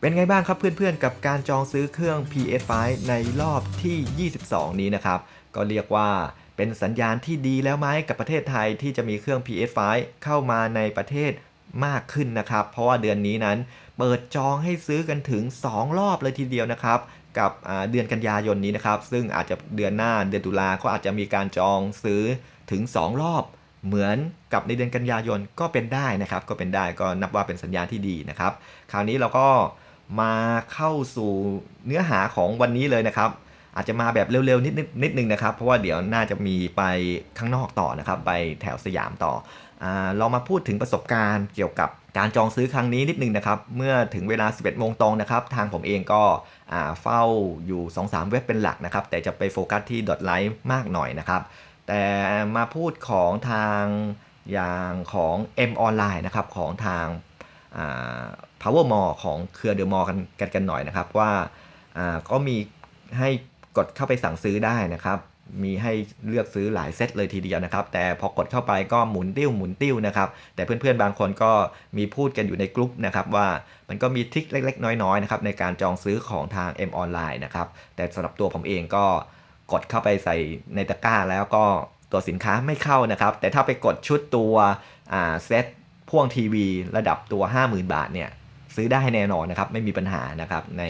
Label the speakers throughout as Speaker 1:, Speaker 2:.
Speaker 1: เป็นไงบ้างครับเพื่อนๆ กับการจองซื้อเครื่อง PS5 ในรอบที่ 22 นี้นะครับ ก็เรียกว่าเป็นสัญญาณที่ดีแล้วไหมกับประเทศไทยที่จะมีเครื่อง PS5 เข้ามาในประเทศมากขึ้นนะครับ เพราะว่าเดือนนี้นั้น เปิดจองให้ซื้อกันถึง 2 รอบเลยทีเดียวนะครับ กับเดือนกันยายนนี้นะครับ ซึ่งอาจจะเดือนหน้าเดือนตุลาก็อาจจะมีการจองซื้อถึง 2 รอบเหมือนกับในเดือนกันยายนก็เป็นได้นะครับ ก็เป็นได้ก็นับว่าเป็นสัญญาณที่ดีนะครับ คราวนี้เราก็ มาเข้าสู่เนื้อหาของวันนี้เลยนะครับ อาจจะมาแบบเร็วๆ นิดนิดนึงนะครับ เพราะว่าเดี๋ยวน่าจะมีไปข้างนอกต่อนะครับ ไปแถวสยามต่ออเรามาพูดถึงประสบการณ์เกี่ยวกับการจองซื้อครั้งนี้นิดนึงนะครับ เมื่อถึงเวลา 11 โมงตรงนะครับ ทางผมเองก็เฝ้าอยู่ 2-3 เว็บเป็นหลักนะครับ แต่จะไปโฟกัสที่ .live มากหน่อยนะครับ แต่มาพูดของทางอย่างของ M Online นะครับของทาง Power Mall ของเครือเดอะมอลกันกันกันหน่อยนะครับ ว่าก็มีให้กดเข้าไปสั่งซื้อได้นะครับ มีให้เลือกซื้อหลายเซตเลยทีเดียวนะครับ แต่พอกดเข้าไปก็หมุนติ้วหมุนติ้วนะครับ แต่เพื่อนๆบางคนก็มีพูดกันอยู่ในกลุ่มนะครับ ว่ามันก็มีทริคเล็กๆ น้อยๆนะครับในการจองซื้อของทาง M Online นะครับ แต่สำหรับตัวผมเองก็กดเข้าไปใส่ในตะกร้าแล้วก็ตัวสินค้าไม่เข้านะครับ แต่ถ้าไปกดชุดตัวเซต พ่วงทีวีระดับตัว 50,000 บาทเนี่ยซื้อได้แน่นอนนะครับไม่มีปัญหานะครับใน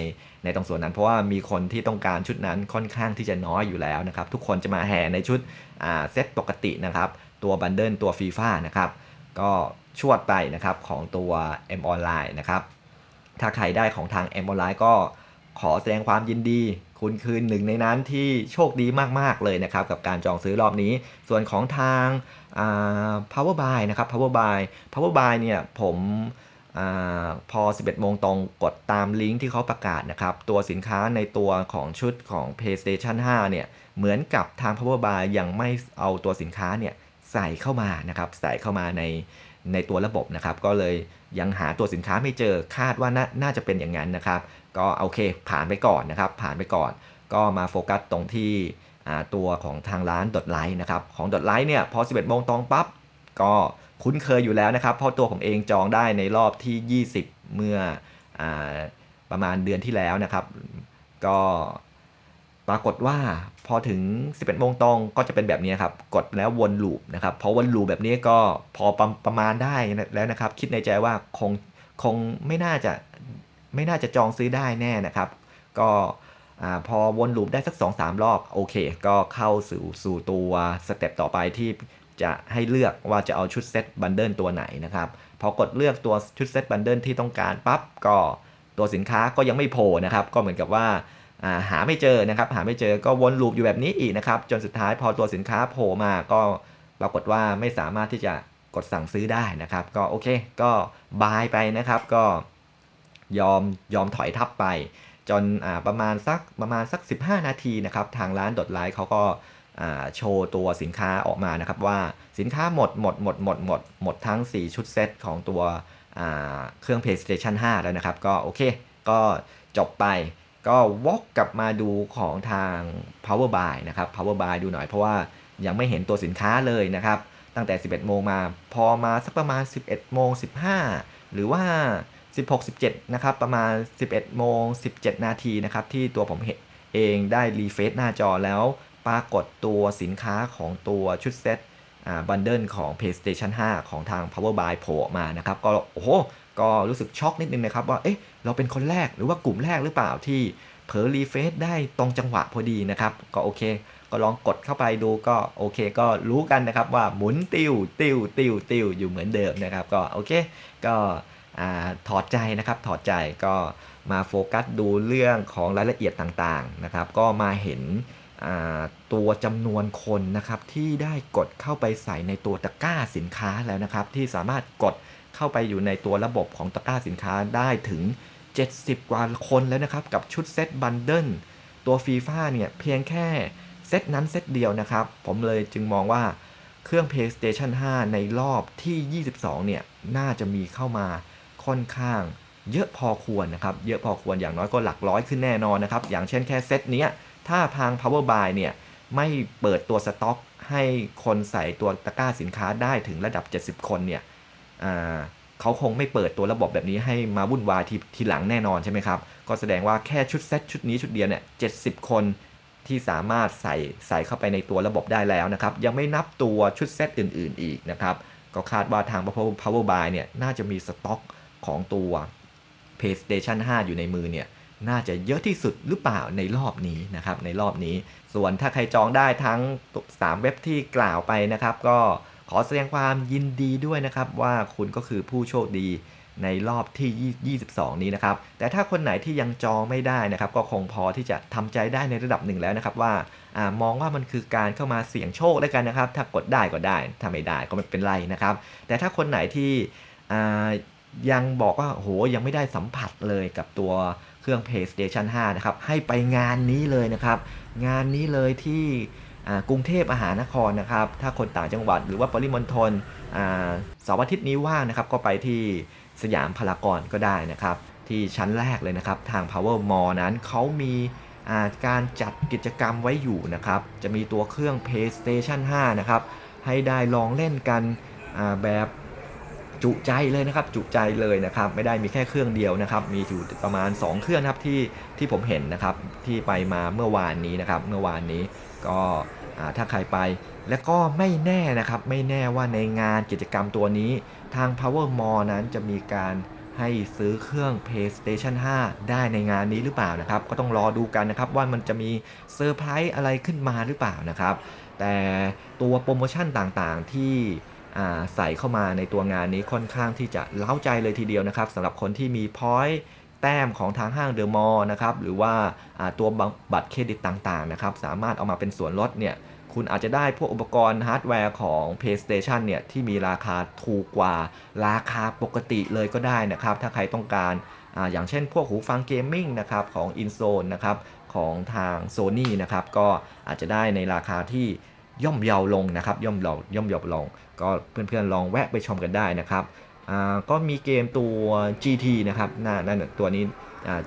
Speaker 1: ในตรงส่วนนั้น เพราะว่ามีคนที่ต้องการชุดนั้นค่อนข้างที่จะน้อยอยู่แล้วนะครับทุกคนจะมาแห่ในชุดอ่าเซตปกตินะครับตัวบันเดิลตัวฟีฟ่านะครับก็ชวดไปนะครับของตัว M Online นะครับถ้าใครได้ของทาง M Online ก็ขอแสดงความยินดี คุณคือหนึ่งในนั้นที่โชคดีมาก ๆ เลยนะครับ กับการจองซื้อรอบนี้ ส่วนของทาง Power Buy นะครับ Power Buy Power Buy เนี่ยผมอพอ 11 โมงตรงกดตามลิงก์ที่เขาประกาศนะครับ ตัวสินค้าในตัวของชุดของ PlayStation 5 เนี่ย เหมือนกับทาง Power Buy ยังไม่เอาตัวสินค้าเนี่ยใส่เข้ามานะครับ ใส่เข้ามาในในตัวระบบนะครับ ก็เลยยังหาตัวสินค้าไม่เจอคาดว่านาน่าจะเป็นอย่างนั้นนะครับ ก็โอเคผ่านไปก่อนนะครับ ผ่านไปก่อน ก็มาโฟกัสตรงที่ตัวของทางร้านดอทไลท์นะครับ ของดอทไลท์เนี่ยพอ 11โมงตรงปั๊บ ก็คุ้นเคยอยู่แล้วนะครับ เพราะตัวผมเองจองได้ในรอบที่ 20 เมื่ออประมาณเดือนที่แล้วนะครับ ก็ปรากฏว่าพอถึง 11โมงตรงก็จะเป็นแบบนี้ครับ กดแล้ววนลูปนะครับพอวนลูปแบบนี้ก็พอประประมาณได้แล้วนะครับ คิดในใจว่าคงคงไม่น่าจะ ไม่น่าจะจองซื้อได้แน่นะครับ ก็พอวนลูปได้สัก 2-3 รอบ โอเค ก็เข้าสู่สู่ตัวสเต็ปต่อไปที่จะให้เลือกว่าจะเอาชุดเซตบันเดิลตัวไหนนะครับ พอกดเลือกตัวชุดเซตบันเดิลที่ต้องการปั๊บก็ตัวสินค้าก็ยังไม่โผล่นะครับ ก็เหมือนกับว่าหาไม่เจอนะครับ หาไม่เจอก็วนลูปอยู่แบบนี้อีกนะครับ จนสุดท้ายพอตัวสินค้าโผล่มาก็ปรากฏว่าไม่สามารถที่จะกดสั่งซื้อได้นะครับ ก็โอเค ก็บายไปนะครับก็ ยอมยอมถอยทับไป จนประมาณสักประมาณสัก 15 นาทีนะครับทางร้านดอทไลท์เขาก็าโชว์ตัวสินค้าออกมานะครับว่าสินค้าหมดหมดหมดหมดหมดหมดทั้ง 4 ชุดเซตของตัวเครื่อง PlayStation 5 แล้วนะครับ ก็โอเค ก็จบไปก็วกกลับมาดูของทาง Power Buy นะครับ Power Buy ดูหน่อยเพราะว่ายังไม่เห็นตัวสินค้าเลยนะครับ ตั้งแต่ 11 โมงมา พอมาสักประมาณ 11 โมง 15 หรือว่า 16 17 นะครับ ประมาณ 11 โมง 17 นาทีนะครับ ที่ตัวผมเห็นเองได้รีเฟซหน้าจอแล้วปรากฏตัวสินค้าของตัวชุดเซตอ่าบันเดิลของ PlayStation 5 ของทาง Power Buy โผล่ออกมานะครับ ก็โอ้โห ก็รู้สึกช็อกนิดนึงนะครับว่า เอ๊ะ เราเป็นคนแรกหรือว่ากลุ่มแรกหรือเปล่าที่เผลอรีเฟซได้ตรงจังหวะพอดีนะครับ ก็โอเค ก็ลองกดเข้าไปดูก็โอเค ก็รู้กันนะครับว่าหมุนติวติวติวติวอยู่เหมือนเดิมนะครับ ก็โอเค ก็ อถอดใจนะครับถอดใจก็มาโฟกัสดูเรื่องของรายละเอียดต่างๆนะครับ ก็มาเห็นตัวจำนวนคนนะครับที่ได้กดเข้าไปใส่ในตัวตะกร้าสินค้าแล้วนะครับ ที่สามารถกดเข้าไปอยู่ในตัวระบบของตะกร้าสินค้าได้ถึง 70 กว่าคนแล้วนะครับ กับชุดเซตบันเดิลตัวฟีฟ่าเนี่ยเพียงแค่เซตนั้นเซตเดียวนะครับ ผมเลยจึงมองว่าเครื่อง PlayStation 5 ในรอบที่ 22 เนี่ย น่าจะมีเข้ามา ค่อนข้างเยอะพอควรนะครับ เยอะพอควรอย่างน้อยก็หลักร้อยขึ้นแน่นอนนะครับ อย่างเช่นแค่เซตนี้ถ้าทาง Power Buy เนี่ยไม่เปิดตัวสต็อก ให้คนใส่ตัวตะกร้าสินค้าได้ถึงระดับ 70 คนเนี่ยเขาคงไม่เปิดตัวระบบแบบนี้ให้มาวุ่นวายทีทีหลังแน่นอนใช่ไหมครับ ก็แสดงว่าแค่ชุดเซตชุดนี้ชุดเดียวเนี่ยเจ็คนที่สามารถใส่ใส่เข้าไปในตัวระบบได้แล้วนะครับ ยังไม่นับตัวชุดเซตอื่น ๆ อีกนะครับ ก็คาดว่าทาง Power Power Buy เนี่ยน่าจะมีสต็อก ของตัว PlayStation 5 อยู่ในมือเนี่ยน่าจะเยอะที่สุดหรือเปล่าในรอบนี้นะครับในรอบนี้ ส่วนถ้าใครจองได้ทั้ง 3 เว็บที่กล่าวไปนะครับ ก็ขอแสดงความยินดีด้วยนะครับ ว่าคุณก็คือผู้โชคดีในรอบที่ 22 นี้นะครับ แต่ถ้าคนไหนที่ยังจองไม่ได้นะครับ ก็คงพอที่จะทำใจได้ในระดับหนึ่งแล้วนะครับ ว่าอมองว่ามันคือการเข้ามาเสี่ยงโชคด้วยกันนะครับ ถ้ากดได้ก็ได้ถ้าไม่ได้ก็ไม่เป็นไรนะครับ แต่ถ้าคนไหนที่ ยังบอกว่าโหยังไม่ได้สัมผัสเลยกับตัวเครื่อง PlayStation 5 นะครับ ให้ไปงานนี้เลยนะครับ งานนี้เลยที่กรุงเทพมหานครนะครับ ถ้าคนต่างจังหวัดหรือว่าปริมณฑลเสาร์อาทิตย์นี้ว่างนะครับ ก็ไปที่สยามพารากอนก็ได้นะครับ ที่ชั้นแรกเลยนะครับ ทาง Power Mall นั้นเขามีการจัดกิจกรรมไว้อยู่นะครับ จะมีตัวเครื่อง PlayStation 5 นะครับ ให้ได้ลองเล่นกันแบบ จุใจเลยนะครับจุใจเลยนะครับไม่ได้มีแค่เครื่องเดียวนะครับมีอยู่ประมาณ 2 เครื่องครับที่ที่ผมเห็นนะครับที่ไปมาเมื่อวานนี้นะครับเมื่อวานนี้ก็ถ้าใครไปและก็ไม่แน่นะครับไม่แน่ว่าในงานกิจกรรมตัวนี้ทาง Power Mall นั้นจะมีการให้ซื้อเครื่อง PlayStation 5 ได้ในงานนี้หรือเปล่านะครับ ก็ต้องรอดูกันนะครับว่ามันจะมีเซอร์ไพรส์อะไรขึ้นมาหรือเปล่านะครับ แต่ตัวโปรโมชั่นต่างๆที่ ใส่เข้ามาในตัวงานนี้ค่อนข้างที่จะเล้าใจเลยทีเดียวนะครับสำหรับคนที่มีพอยต์แต้มของทางห้างเดอะมอลล์นะครับหรือว่าตัวบัตรเครดิตต่างๆนะครับสามารถเอามาเป็นส่วนลดเนี่ยคุณอาจจะได้พวกอุปกรณ์ฮาร์ดแวร์ของ PlayStation เนี่ยที่มีราคาถูกกว่าราคาปกติเลยก็ได้นะครับ ถ้าใครต้องการอาอย่างเช่นพวกหูฟังเกมมิ่งนะครับของ InZone นะครับของทาง Sony นะครับก็อาจจะได้ในราคาที่ ย่อมเยาลงนะครับ ย่อมเยาย่อมเยาลง ก็เพื่อนๆลองแวะไปชมกันได้นะครับก็มีเกมตัว GT นะครับน่านั่นตัวนี้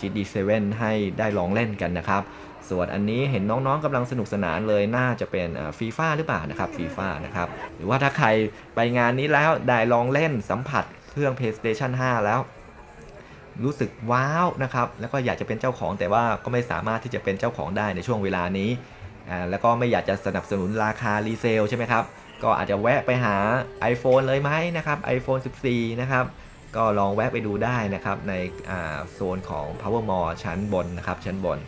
Speaker 1: GT7 ให้ได้ลองเล่นกันนะครับ ส่วนอันนี้เห็นน้องๆกำลังสนุกสนานเลยน่าจะเป็นฟีฟ่าหรือเปล่านะครับฟีฟ่านะครับ หรือว่าถ้าใครไปงานนี้แล้วได้ลองเล่นสัมผัสเครื่อง PlayStation 5 แล้ว รู้สึกว้าวนะครับ แล้วก็อยากจะเป็นเจ้าของแต่ว่าก็ไม่สามารถที่จะเป็นเจ้าของได้ในช่วงเวลานี้ อ่าแล้วก็ไม่อยากจะสนับสนุนราคารีเซลใช่ไหมครับก็อาจจะแวะไปหา iPhone เลยไหมนะครับ iPhone 14 นะครับก็ลองแวะไปดูได้นะครับในโซนของ Power Mall ชั้นบนนะครับชั้นบน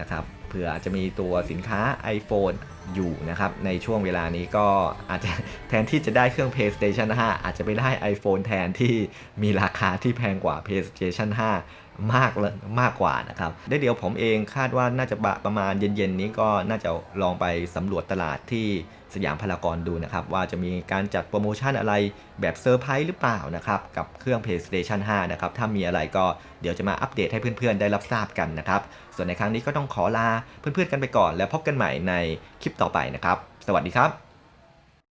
Speaker 1: นะครับเผื่ออาจจะมีตัวสินค้า iPhone อยู่นะครับในช่วงเวลานี้ก็อาจจะแทนที่จะได้เครื่อง PlayStation 5 อาจจะไปได้ iPhone แทนที่มีราคาที่แพงกว่า PlayStation 5 มากเลยมากกว่านะครับได้เดี๋ยวผมเองคาดว่าน่าจะประมาณเย็นๆนี้ก็น่าจะลองไปสำรวจตลาดที่สยามพารากอนดูนะครับ ว่าจะมีการจัดโปรโมชั่นอะไรแบบเซอร์ไพรส์หรือเปล่านะครับกับเครื่อง PlayStation 5 นะครับ ถ้ามีอะไรก็เดี๋ยวจะมาอัปเดตให้เพื่อนๆ ได้รับทราบกันนะครับ ส่วนในครั้งนี้ก็ต้องขอลาเพื่อนๆกันไปก่อน แล้วพบกันใหม่ในคลิปต่อไปนะครับ สวัสดีครับ